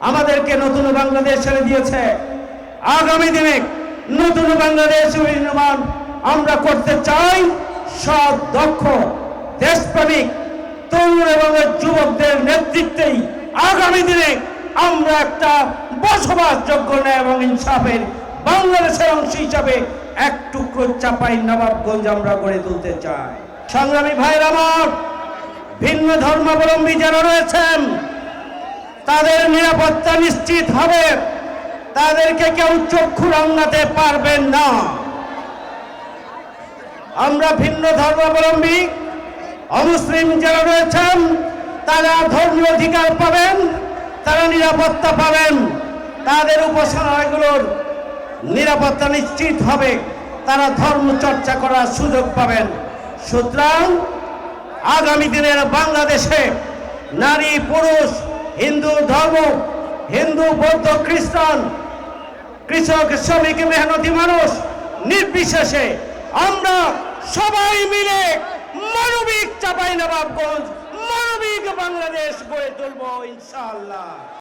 আমাদেরকে নতুন বাংলাদেশ ছেড়ে দিয়েছে। আগামী দিনে নতুন বাংলাদেশ নির্মাণ আমরা করতে চাই সব দক্ষ, দেশপ্রেমিক, তরুণ এবং যুবকদের নেতৃত্বেই আগামী দিনে আমরা একটা বসবাসযোগ্য ন্যায় এবং ইনসাফের বাংলাদেশের অংশ হিসাবে এক টুকরো চাপাই নবাবগঞ্জ আমরা গড়ে তুলতে চাই। সংগ্রামী ভাইয়ের আমার, ভিন্ন ধর্মাবলম্বী যারা রয়েছেন তাদের নিরাপত্তা নিশ্চিত হবে। তাদেরকে কেউ চক্ষু রাঙাতে পারবেন না। আমরা ভিন্ন ধর্মাবলম্বী, অমুসলিম যারা রয়েছেন, তারা ধর্মীয় অধিকার পাবেন, তারা নিরাপত্তা পাবেন। তাদের উপাসনালয়গুলোর নিরাপত্তা নিশ্চিত হবে। তারা ধর্ম চর্চা করার সুযোগ পাবেন। সুতরাং আগামী দিনের বাংলাদেশে নারী, পুরুষ হিন্দু ধর্ম, হিন্দু, বৌদ্ধ, খ্রিস্টান, কৃষক, শ্রমিক, মেহনতি মানুষ, নির্বিশেষে আমরা সবাই মিলে মানবিক চাপাই নবাবগঞ্জ, মানবিক বাংলাদেশ গড়ে তুলব ইনশাআল্লাহ।